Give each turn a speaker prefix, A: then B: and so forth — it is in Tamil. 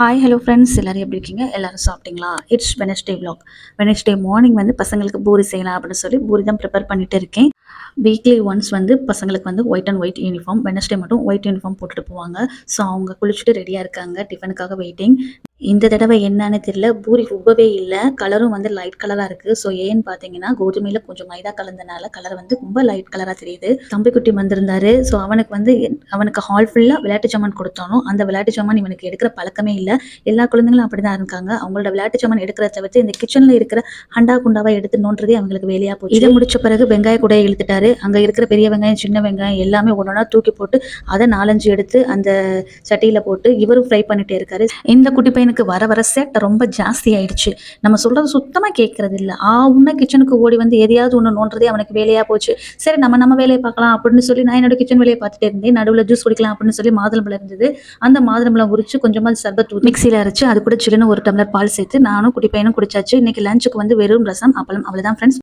A: ஹாய் ஹலோ ஃப்ரெண்ட்ஸ் எல்லோரும் எப்படி இருக்கீங்க? எல்லோரும் சாப்பிட்டீங்களா? இட்ஸ் வெனஸ்டே விலாக் வெனஸ்டே மார்னிங் வந்து பசங்களுக்கு பூரி செய்யலாம் அப்படின்னு சொல்லி பூரி தான் ப்ரிப்பேர் பண்ணிட்டு இருக்கேன். வீக்லி ஒன்ஸ் வந்து பசங்களுக்கு வந்து white and white uniform Wednesday மட்டும் ஒயிட் யூனிஃபார்ம் போட்டுட்டு போவாங்க. ஸோ அவங்க குளிச்சுட்டு ரெடியாக இருக்காங்க டிஃபனுக்காக வெயிட்டிங் இந்த தடவை என்னன்னு தெரியல பூரி உப்பவே இல்லை. கலரும் வந்து லைட் கலராக இருக்குது ஸோ ஏன்னு பார்த்தீங்கன்னா கோதுமையில் கொஞ்சம் மைதா கலந்தனால கலர் வந்து ரொம்ப லைட் கலராக தெரியுது. தம்பிக்குட்டி வந்திருந்தாரு. ஸோ அவனுக்கு வந்து அவனுக்கு ஹால் ஃபுல்லாக விளையாட்டு சாமான் கொடுத்தானோ அந்த விளையாட்டு சாமான் இவனுக்கு எடுக்கிற பழக்கமே இல்லை. எல்லா குழந்தைங்களும் அப்படி தான் இருக்காங்க. அவங்களோட விளையாட்டு சாமான் எடுக்கிறத தவிர்த்து இந்த கிச்சனில் இருக்கிற ஹண்டா குண்டாவை எடுத்து நோண்டுறதே அவங்களுக்கு வேலையாக போச்சு. இதை முடிச்ச பிறகு வெங்காய கூட எடுத்துட்டாரு. அங்கே இருக்கிற பெரிய வெங்காயம் சின்ன வெங்காயம் எல்லாமே ஒன்றா தூக்கி போட்டு அதை நாலஞ்சு எடுத்து அந்த சட்டியில் போட்டு இவரும் ஃப்ரை பண்ணிட்டே இருக்காரு. இந்த குட்டி பையனுக்கு வர வர சேட்டை ரொம்ப ஜாஸ்தி ஆயிடுச்சு. நம்ம சொல்றது சுத்தமாக கேட்கறது இல்லை ஆ உன்ன கிச்சனுக்கு ஓடி வந்து எதையாவது ஒன்று நோண்டுறதே அவனுக்கு வேலையாக போச்சு. சரி நம்ம நம்ம வேலையை பார்க்கலாம் அப்படின்னு சொல்லி நான் என்னோட கிச்சன் வேலையை பார்த்துட்டே இருந்தேன். நடுவில் ஜூஸ் குடிக்கலாம் அப்படின்னு சொல்லி மாதுளம்பழம் இருந்தது. அந்த மாதுளம்பழம் உரிச்சு கொஞ்சமாக சர்பத் மிக்சியில் அரைச்சு அது கூட சில்லுன்னு ஒரு டம்ளர் பால் சேர்த்து நானும் குட்டி பையனும் குடிச்சாச்சு. இன்னைக்கு லஞ்சுக்கு வந்து வெறும் ரசம் அப்பளம். அவ்வளோதான் ஃப்ரெண்ட்ஸ்